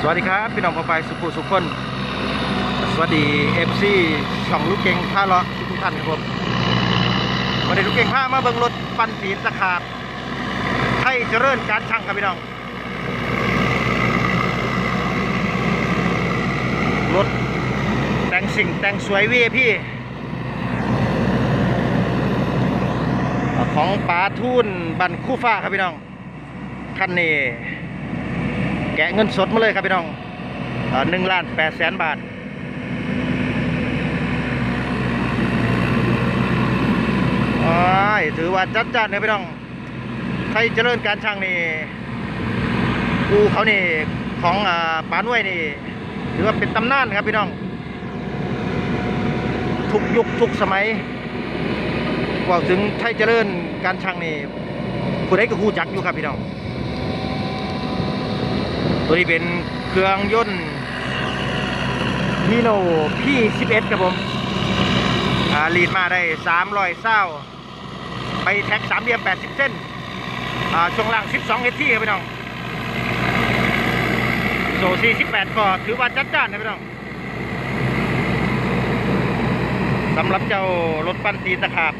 สวัสดีครับ พี่น้องพ่อไปสุขุสุขคน สวัสดีเอฟซีช่องลูกเก่งท่าเลาะทุกท่านครับผมวันนี้ลูกเก่งพามาเบิ่งรถปันปีนตะขาดไทยเจริญการช่างครับพี่น้อง รถแต่งสิ่งแต่งสวยวีพี่ของป๋าทุนบันคู่ฟ้าครับพี่น้องคันนี้ แกะเงินสดมาเลยครับพี่น้องหนึ่งล้านแปดแสนบาทอ้ยถือว่าจัดจ้านเลยพี่น้อง ไทยเจริญการช่างนี่อูเขานี่ของอ่าปานุ่วยนี่ถือว่าเป็นตำนานครับพี่น้อง ทุกยุคทุกสมัยกว่าถึงไทยเจริญการช่างนี่ผู้ใดก็ฮู้จักอยู่ครับพี่น้อง ตัวนี้เป็นเครื่องยนต์ฮีโน่พี่11ครับผมอ่าลีดมาได้300เศร้าไปแท็กสามเหลี่ยม 80 เส้นช่วงล่าง 12เอที่ครับพี่น้องโซ่48ก็ถือว่าจัดจ้านนะพี่น้องสำหรับเจ้ารถปั้นตีนตะขาบ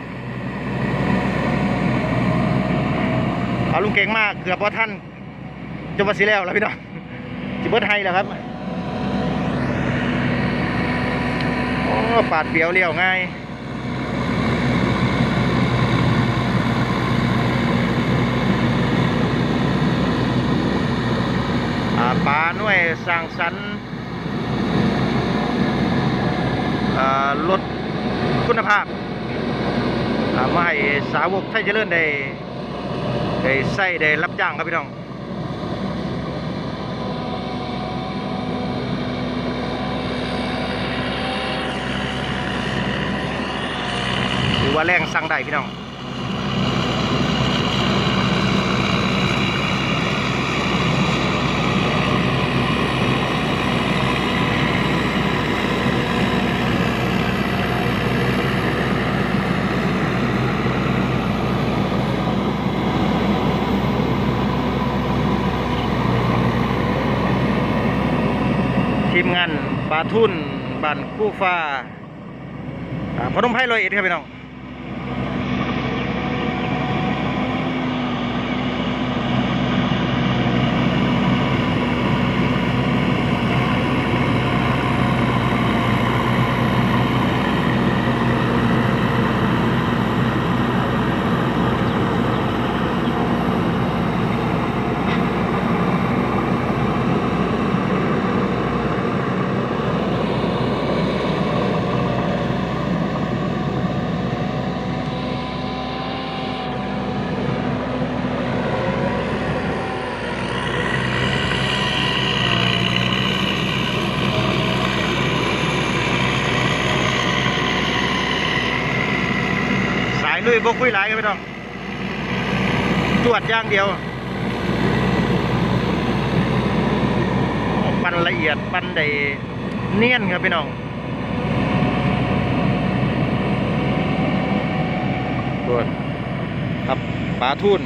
เอาลุงเก่งมากเกือบพอท่านจะมาสิแล้วแล้วพี่น้อง จิเบิร์ดไฮแล้วครับโอ้ปาดเปียวเลี้ยวง่ายปลาหน่วยสร้างสรรค์อ่ารถคุณภาพมาให้สาวกไทยเจริญได้ได้ใส่ได้รับจ้างครับพี่น้อง หรือ ว่าแรงสั่งได้พี่น้องทีมงานปลาทุ่นบันคู่ฟ้าพนมไพรลอยเอ็ดครับพี่น้อง Thank you. ลุยบกคุยหลายกันไปต้องตรวจอย่างเดียว ปันละเอียดปันได้เนียนครับพี่น้องตรวจครับปลาทุน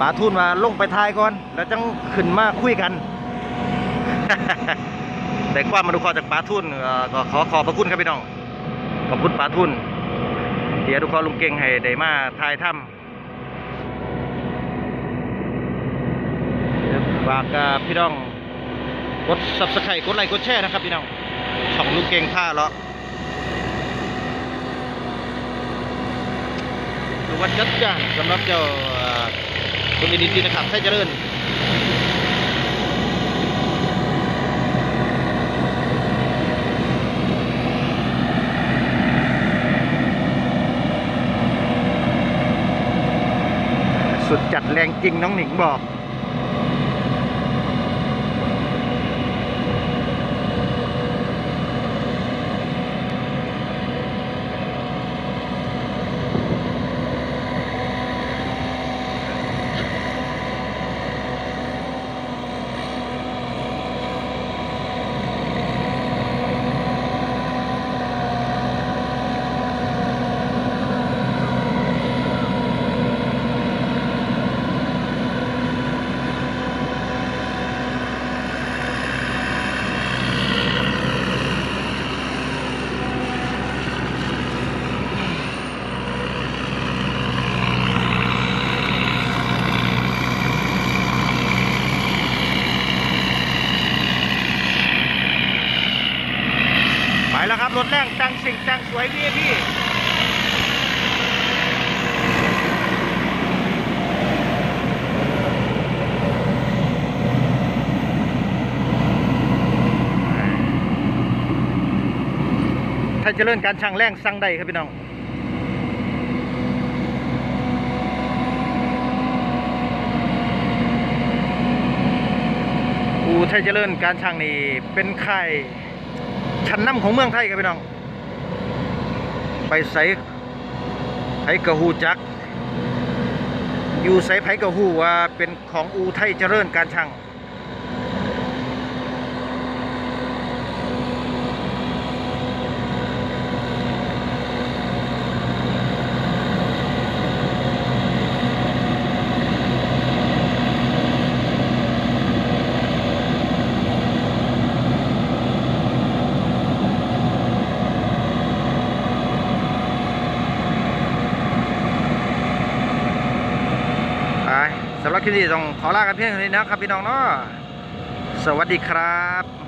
ปลาทุนมาลงไปทายก่อน แล้วจังขึ้นมาคุยกัน แต่ความมาดูคอจากปลาทุนเอ่อก็ขอขอบพระคุณครับพี่น้อง ขอบคุณปลาทุนเดี๋ยวทุกคนลุงเก่งให้ได้มาทายถ้ำฝากพี่น้องกด subscribe กดไลค์กดแชร์นะครับพี่น้องช่องลุงเก่งท่าเลาะดูว่าจัดจ้านสำหรับเจ้า เอ่อคนดีๆนะครับใช่เจริญสุดจัดแรงจริงน้องหนิงบอก ค ง สิ่งแต่งสวยเจริญการช่างแรงสั่งได้ครับพี่น้องอูไทยเจริญการช่างนี่เป็นค่ายชั้นนำของเมืองไทยครับพี่น้อง ไปใส่ไผกระหูจัก อยู่ใส่ไผกระหูว่าเป็นของอูไทยเจริญการช่าง ไป สำหรับคลิปนี้ต้องขอลากันเพียงเท่านี้นะครับพี่น้องเนาะสวัสดีครับ